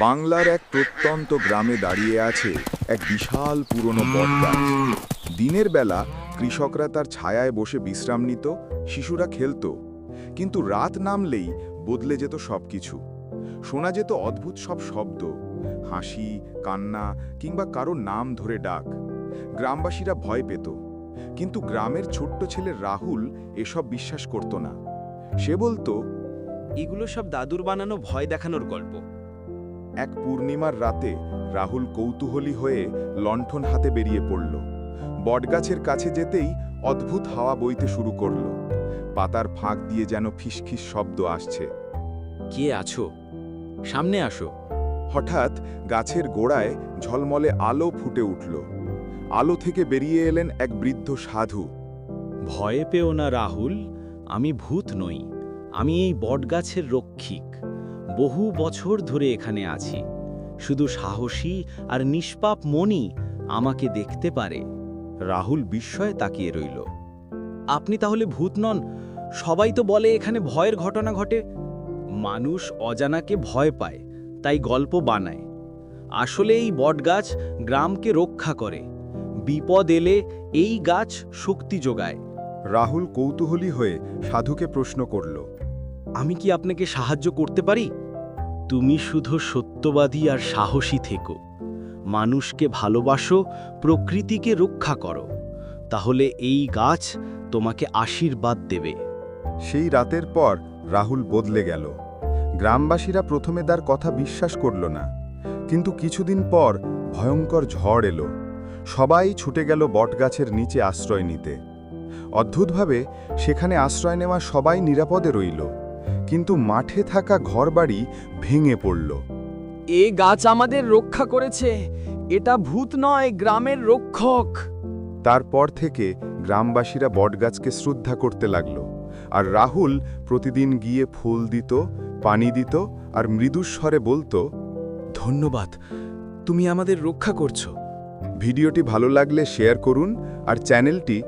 বাংলার এক প্রত্যন্ত গ্রামে দাঁড়িয়ে আছে এক বিশাল পুরনো বটগাছ দিনের বেলা কৃষকরা তার ছায়ায় বসে বিশ্রাম নিত, শিশুরা খেলত। কিন্তু রাত নামলেই বদলে যেত সবকিছু। শোনা যেত অদ্ভুত সব শব্দ, হাসি, কান্না কিংবা কারও নাম ধরে ডাক। গ্রামবাসীরা ভয় পেত। কিন্তু গ্রামের ছোট্ট ছেলে রাহুল এসব বিশ্বাস করত না। সে বলতো, এগুলো সব দাদুর বানানো ভয় দেখানোর গল্প। এক পূর্ণিমার রাতে রাহুল কৌতূহলী হয়ে লণ্ঠন হাতে বেরিয়ে পড়ল। বটগাছের কাছে যেতেই অদ্ভুত হাওয়া বইতে শুরু করল। পাতার ফাঁক দিয়ে যেন ফিসফিস শব্দ আসছে। কে আছো? সামনে আসো। হঠাৎ গাছের গোড়ায় ঝলমলে আলো ফুটে উঠল। আলো থেকে বেরিয়ে এলেন এক বৃদ্ধ সাধু। ভয়ে পেও না রাহুল আমি ভূত নই। আমি এই বটগাছের রক্ষিক। বহু বছর ধরে এখানে আছি। শুধু সাহসী আর নিষ্পাপ মনই আমাকে দেখতে পারে। রাহুল বিস্ময়ে তাকিয়ে রইল। আপনি তাহলে ভূত নন। সবাই তো বলে এখানে ভয়ের ঘটনা ঘটে। মানুষ অজানাকে ভয় পায় তাই গল্প বানায়। আসলে এই বটগাছ গ্রামকে রক্ষা করে। বিপদ এলে এই গাছ শক্তি যোগায়। রাহুল কৌতূহলী হয়ে সাধুকে প্রশ্ন করল আমি কি আপনাকে সাহায্য করতে পারি? তুমি শুধু সত্যবাদী আর সাহসী থেকো। মানুষকে ভালোবাসো, প্রকৃতিকে রক্ষা করো। তাহলে এই গাছ তোমাকে আশীর্বাদ দেবে। সেই রাতের পর রাহুল বদলে গেল। গ্রামবাসীরা প্রথমে তার কথা বিশ্বাস করল না। কিন্তু কিছুদিন পর ভয়ঙ্কর ঝড় এলো। সবাই ছুটে গেল বটগাছের নিচে আশ্রয় নিতে। অদ্ভুতভাবে সেখানে আশ্রয় নেওয়া সবাই নিরাপদে রইল। কিন্তু মাঠে থাকা ঘরবাড়ি ভেঙে পড়ল। এ গাছ আমাদের রক্ষা করেছে। এটা ভূত নয় গ্রামের রক্ষক। তারপর থেকে গ্রামবাসীরা বটগাছকে শ্রদ্ধা করতে লাগল। আর রাহুল প্রতিদিন গিয়ে ফুল দিত পানি দিত আর মৃদুস্বরে বলতো ধন্যবাদ তুমি আমাদের রক্ষা করছ। ভিডিওটি ভালো লাগলে শেয়ার করুন আর চ্যানেলটি